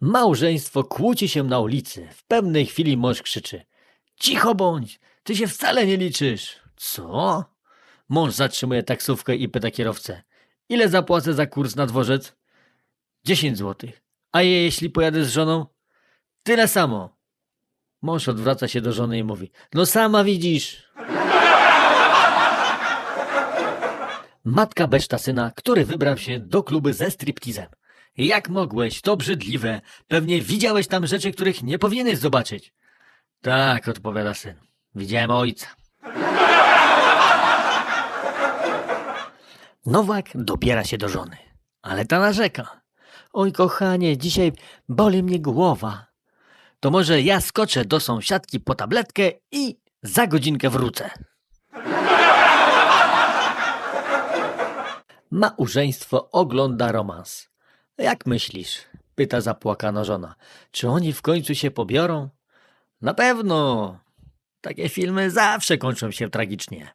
Małżeństwo kłóci się na ulicy. W pewnej chwili mąż krzyczy. Cicho bądź, ty się wcale nie liczysz. Co? Mąż zatrzymuje taksówkę i pyta kierowcę. Ile zapłacę za kurs na dworzec? 10 złotych. A je, jeśli pojadę z żoną? Tyle samo. Mąż odwraca się do żony i mówi. No sama widzisz. Matka beszta syna, który wybrał się do klubu ze striptizem. Jak mogłeś? To brzydliwe. Pewnie widziałeś tam rzeczy, których nie powinieneś zobaczyć. Tak, odpowiada syn. Widziałem ojca. Nowak dobiera się do żony, ale ta narzeka. Oj, kochanie, dzisiaj boli mnie głowa. To może ja skoczę do sąsiadki po tabletkę i za godzinkę wrócę. Małżeństwo ogląda romans. Jak myślisz? Pyta zapłakana żona. Czy oni w końcu się pobiorą? Na pewno. Takie filmy zawsze kończą się tragicznie.